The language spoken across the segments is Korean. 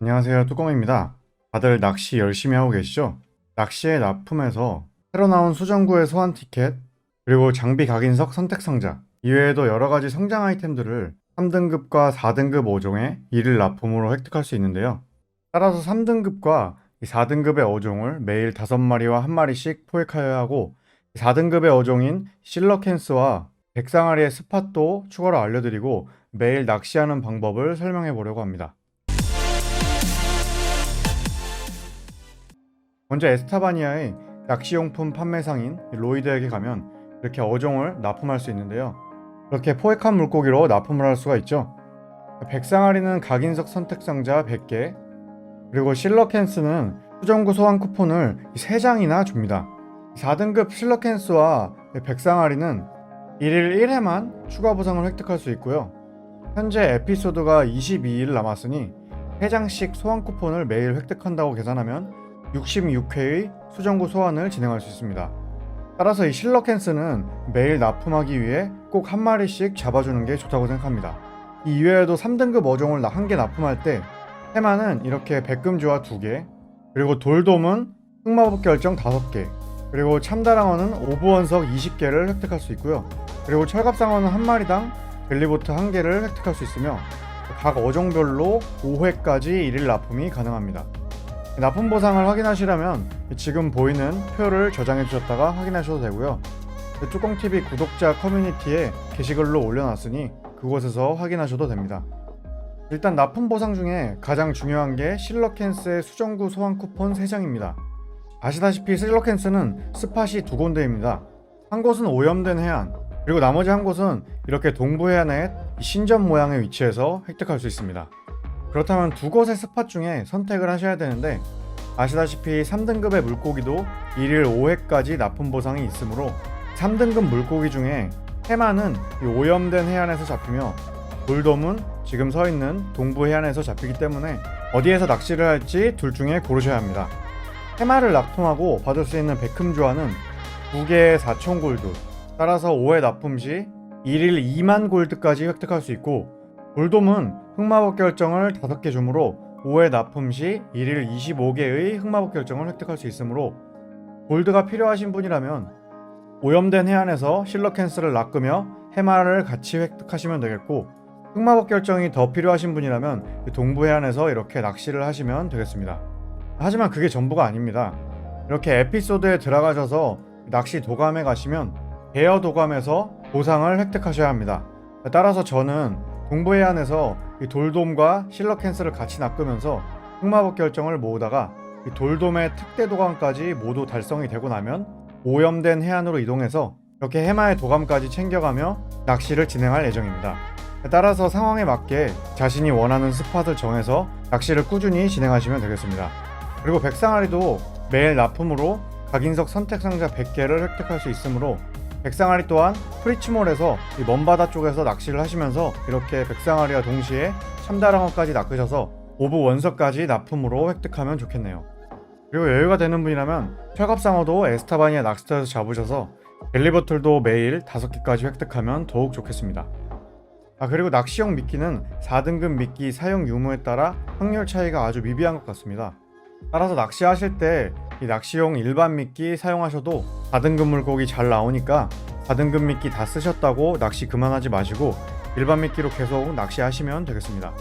안녕하세요 뚜껑입니다. 다들 낚시 열심히 하고 계시죠? 낚시의 납품에서 새로 나온 수정구의 소환 티켓 그리고 장비 각인석 선택 상자 이외에도 여러가지 성장 아이템들을 3등급과 4등급 5종의 1일 납품으로 획득할 수 있는데요. 따라서 3등급과 4등급의 어종을 매일 5마리와 1마리씩 포획하여야 하고 4등급의 어종인 실러캔스와 백상아리의 스팟도 추가로 알려드리고 매일 낚시하는 방법을 설명해 보려고 합니다 먼저 에스타바니아의 낚시용품 판매상인 로이드에게 가면 이렇게 어종을 납품할 수 있는데요. 이렇게 포획한 물고기로 납품을 할 수가 있죠. 백상아리는 각인석 선택 상자 100개, 그리고 실러캔스는 수정구 소환 쿠폰을 3장이나 줍니다. 4등급 실러캔스와 백상아리는 1일 1회만 추가 보상을 획득할 수 있고요. 현재 에피소드가 22일 남았으니 3장씩 소환 쿠폰을 매일 획득한다고 계산하면 66회의 수정구 소환을 진행할 수 있습니다. 따라서 이 실러캔스는 매일 납품하기 위해 꼭 한 마리씩 잡아주는 게 좋다고 생각합니다. 이 이외에도 3등급 어종을 한 개 납품할 때 해마는 이렇게 백금주와 2개, 그리고 돌돔은 흑마법 결정 5개, 그리고 참다랑어는 오브원석 20개를 획득할 수 있고요. 그리고 철갑상어는 한 마리당 벨리보트 1개를 획득할 수 있으며 각 어종별로 5회까지 1일 납품이 가능합니다. 납품 보상을 확인하시려면 지금 보이는 표를 저장해 주셨다가 확인하셔도 되고요. 뚜껑TV 구독자 커뮤니티에 게시글로 올려놨으니 그곳에서 확인하셔도 됩니다. 일단 납품 보상 중에 가장 중요한 게 실러캔스의 수정구 소환 쿠폰 3장입니다. 아시다시피 실러캔스는 스팟이 두 군데입니다. 한 곳은 오염된 해안, 그리고 나머지 한 곳은 이렇게 동부 해안의 신전 모양의 위치에서 획득할 수 있습니다. 그렇다면 두 곳의 스팟 중에 선택을 하셔야 되는데 아시다시피 3등급의 물고기도 1일 5회까지 납품 보상이 있으므로 3등급 물고기 중에 해마는 이 오염된 해안에서 잡히며 돌돔은 지금 서 있는 동부 해안에서 잡히기 때문에 어디에서 낚시를 할지 둘 중에 고르셔야 합니다. 해마를 납품하고 받을 수 있는 백금주화는 2개의 4천 골드 따라서 5회 납품 시 1일 2만 골드까지 획득할 수 있고 돌돔은 흑마법 결정을 5개 주므로 5회 납품 시 1일 25개의 흑마법 결정을 획득할 수 있으므로 골드가 필요하신 분이라면 오염된 해안에서 실러캔스를 낚으며 해마를 같이 획득하시면 되겠고 흑마법 결정이 더 필요하신 분이라면 동부 해안에서 이렇게 낚시를 하시면 되겠습니다. 하지만 그게 전부가 아닙니다. 이렇게 에피소드에 들어가셔서 낚시 도감에 가시면 베어 도감에서 보상을 획득하셔야 합니다. 따라서 저는 동부 해안에서 이 돌돔과 실러캔스를 같이 낚으면서 흑마법 결정을 모으다가 이 돌돔의 특대 도감까지 모두 달성이 되고 나면 오염된 해안으로 이동해서 이렇게 해마의 도감까지 챙겨가며 낚시를 진행할 예정입니다. 따라서 상황에 맞게 자신이 원하는 스팟을 정해서 낚시를 꾸준히 진행하시면 되겠습니다. 그리고 백상아리도 매일 납품으로 각인석 선택 상자 100개를 획득할 수 있으므로 백상아리 또한 프리츠몰에서 이 먼바다 쪽에서 낚시를 하시면서 이렇게 백상아리와 동시에 참다랑어까지 낚으셔서 오브 원석까지 납품으로 획득하면 좋겠네요. 그리고 여유가 되는 분이라면 철갑상어도 에스타바니아 낚스터에서 잡으셔서 벨리버틀도 매일 5개까지 획득하면 더욱 좋겠습니다. 아 그리고 낚시용 미끼는 4등급 미끼 사용 유무에 따라 확률 차이가 아주 미비한 것 같습니다. 따라서 낚시하실 때 이 낚시용 일반 미끼 사용하셔도 4등급 물고기 잘 나오니까 4등급 미끼 다 쓰셨다고 낚시 그만하지 마시고 일반 미끼로 계속 낚시하시면 되겠습니다.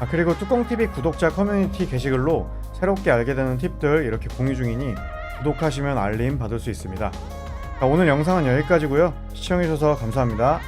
아 그리고 뚜껑TV 구독자 커뮤니티 게시글로 새롭게 알게 되는 팁들 이렇게 공유 중이니 구독하시면 알림 받을 수 있습니다. 자, 오늘 영상은 여기까지고요. 시청해주셔서 감사합니다.